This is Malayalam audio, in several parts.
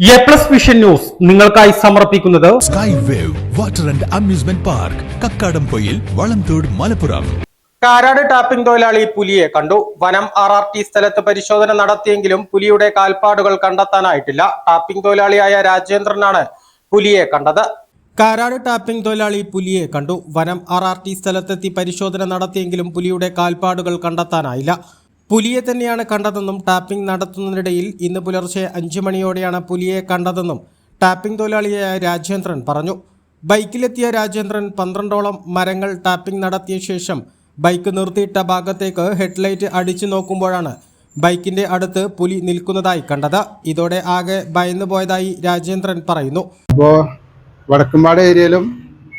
എ പ്ലസ് വിഷൻ ന്യൂസ് നിങ്ങൾക്കായി സമർപ്പിക്കുന്നത് sky wave water and amusement park Kakkadampoyil Valamthode Malappuram Karad tapping തൊഴിലാളി പുലിയെ കണ്ടു. വനം ആർ ആർ ടി സ്ഥലത്ത് പരിശോധന നടത്തിയെങ്കിലും പുലിയുടെ കാൽപ്പാടുകൾ കണ്ടെത്താനായിട്ടില്ല. ടാപ്പിംഗ് തൊഴിലാളിയായ രാജേന്ദ്രനാണ് പുലിയെ കണ്ടത്. കാരാട് ടാപ്പിംഗ് തൊഴിലാളി പുലിയെ കണ്ടു. വനം ആർ ആർ ടി സ്ഥലത്തെത്തി പരിശോധന നടത്തിയെങ്കിലും പുലിയുടെ കാൽപ്പാടുകൾ കണ്ടെത്താനായില്ല. പുലിയെ തന്നെയാണ് കണ്ടതെന്നും ടാപ്പിംഗ് നടത്തുന്നതിനിടയിൽ ഇന്ന് പുലർച്ചെ അഞ്ചു മണിയോടെയാണ് പുലിയെ കണ്ടതെന്നും ടാപ്പിംഗ് തൊഴിലാളിയായ രാജേന്ദ്രൻ പറഞ്ഞു. ബൈക്കിലെത്തിയ രാജേന്ദ്രൻ പന്ത്രണ്ടോളം മരങ്ങൾ ടാപ്പിംഗ് നടത്തിയ ശേഷം ബൈക്ക് നിർത്തിയിട്ട ഭാഗത്തേക്ക് ഹെഡ്ലൈറ്റ് അടിച്ചു നോക്കുമ്പോഴാണ് ബൈക്കിന്റെ അടുത്ത് പുലി നിൽക്കുന്നതായി കണ്ടത്. ഇതോടെ ആകെ ഭയന്നു പോയതായി രാജേന്ദ്രൻ പറയുന്നു. അപ്പോൾ വടക്കുംപാട് ഏരിയയിലും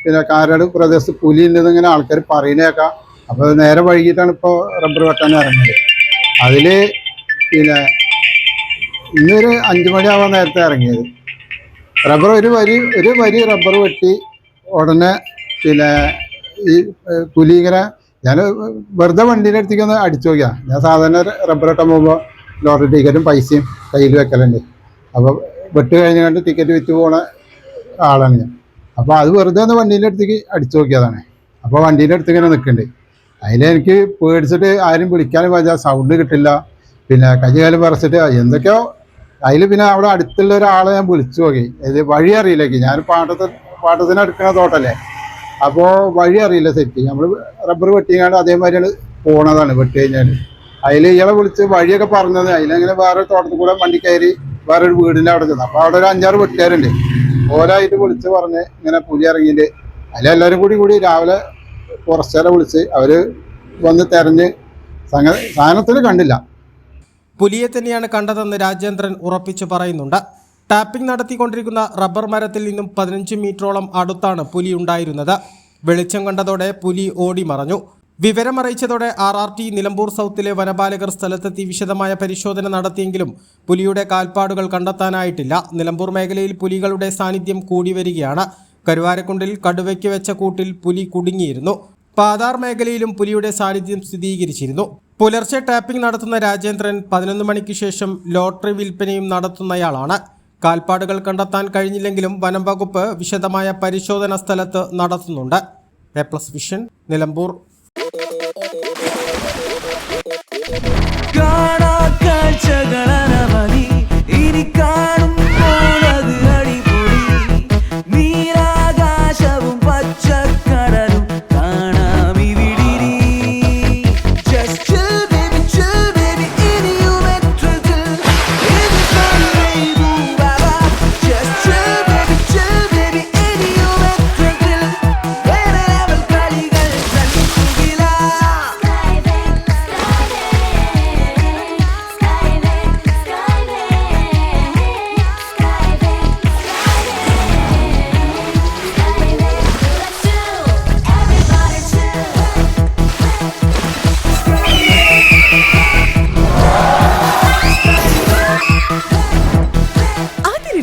പിന്നെ കാരാട് പ്രദേശത്ത് പുലി ഉണ്ടെന്നിങ്ങനെ ആൾക്കാർ പറയുന്നേക്കാം അപ്പോൾ നേരെ വൈകിട്ടാണ് ഇപ്പോൾ റബ്ബർ വെട്ടാൻ ഇറങ്ങിയത്. അതിൽ പിന്നെ ഇന്നൊരു അഞ്ചു മണിയാവാൻ നേരത്തെ ഇറങ്ങിയത്. റബ്ബർ ഒരു വരി ഒരു വരി റബ്ബർ വെട്ടി ഉടനെ പിന്നെ ഈ പുലി ഇങ്ങനെ ഞാൻ വെറുതെ വണ്ടീന്റെ അടുത്തേക്ക് ഒന്ന് അടിച്ചു നോക്കിയാ ഞാൻ സാധാരണ റബ്ബർ വെട്ടാൻ പോകുമ്പോൾ ലോട്ടറി ടിക്കറ്റും പൈസയും കയ്യിൽ വെക്കലുണ്ട്. അപ്പോൾ വെട്ട് കഴിഞ്ഞ് കണ്ട് ടിക്കറ്റ് വിറ്റ് പോണ ആളാണ് ഞാൻ. അപ്പോൾ അത് വെറുതെ ഒന്ന് വണ്ടീന്റെ അടുത്തേക്ക് അടിച്ചു നോക്കിയതാണ്. അപ്പോൾ വണ്ടീന്റെ അടുത്ത് ഇങ്ങനെ നിൽക്കുന്നുണ്ട് അതിലെനിക്ക് പേടിച്ചിട്ട് ആരും വിളിക്കാനും പറ്റില്ല സൗണ്ട് കിട്ടില്ല. പിന്നെ കൈകാലം പറിച്ചിട്ട് എന്തൊക്കെയോ അതിൽ പിന്നെ അവിടെ അടുത്തുള്ള ഒരാളെ ഞാൻ വിളിച്ചു നോക്കി. ഇത് വഴി അറിയില്ലേക്ക് ഞാൻ പാട്ടത്തിൽ പാട്ടത്തിന് എടുക്കുന്ന തോട്ടല്ലേ. അപ്പോൾ വഴി അറിയില്ല സെറ്റ് നമ്മൾ റബ്ബർ വെട്ടിങ്ങാണ്ട് അതേമാതിരിയാണ് പോണതാണ് വെട്ടി കഴിഞ്ഞാൽ അതിൽ ഇയാളെ വിളിച്ച് വഴിയൊക്കെ പറഞ്ഞത് അതിലങ്ങനെ വേറെ തോട്ടത്തിൽ കൂടെ വണ്ടി കയറി വേറെ ഒരു വീടിന്റെ അവിടെ ചെന്നു. അപ്പോൾ അവിടെ ഒരു അഞ്ചാറ് വെട്ടുകാരുണ്ട്. ഓരായിട്ട് വിളിച്ച് പറഞ്ഞ് ഇങ്ങനെ പുലി ഇറങ്ങിയിട്ട് അതിലെല്ലാവരും കൂടി കൂടി രാവിലെ കുറച്ചേരെ വിളിച്ച് അവർ വന്ന് തെരഞ്ഞ് സാധനത്തിൽ കണ്ടില്ല. പുലിയെ തന്നെയാണ് കണ്ടതെന്ന് രാജേന്ദ്രൻ ഉറപ്പിച്ചു പറയുന്നുണ്ട്. ടാപ്പിംഗ് നടത്തിക്കൊണ്ടിരിക്കുന്ന റബ്ബർ മരത്തിൽ നിന്നും പതിനഞ്ച് മീറ്ററോളം അടുത്താണ് പുലി ഉണ്ടായിരുന്നത്. വെളിച്ചം കണ്ടതോടെ പുലി ഓടി മറഞ്ഞു. വിവരമറിയിച്ചതോടെ ആർ ആർ ടി നിലമ്പൂർ സൗത്തിലെ വനപാലകർ സ്ഥലത്തെത്തി വിശദമായ പരിശോധന നടത്തിയെങ്കിലും പുലിയുടെ കാൽപ്പാടുകൾ കണ്ടെത്താനായിട്ടില്ല. നിലമ്പൂർ മേഖലയിൽ പുലികളുടെ സാന്നിധ്യം കൂടി വരികയാണ്. കരുവാരക്കുണ്ടിൽ കടുവയ്ക്ക് വെച്ച കൂട്ടിൽ പുലി കുടുങ്ങിയിരുന്നു. പാതാർ മേഖലയിലും പുലിയുടെ സാന്നിധ്യം സ്ഥിരീകരിച്ചിരുന്നു. പുലർച്ചെ ടാപ്പിംഗ് നടത്തുന്ന രാജേന്ദ്രൻ പതിനൊന്ന് മണിക്ക് ശേഷം ലോട്ടറി വിൽപ്പനയും നടത്തുന്നയാളാണ്. കാൽപ്പാടുകൾ കണ്ടെത്താൻ കഴിഞ്ഞില്ലെങ്കിലും വനം വകുപ്പ് വിശദമായ പരിശോധന സ്ഥലത്ത് നടത്തുന്നുണ്ട്. A plus vision Nilambur. കാണാ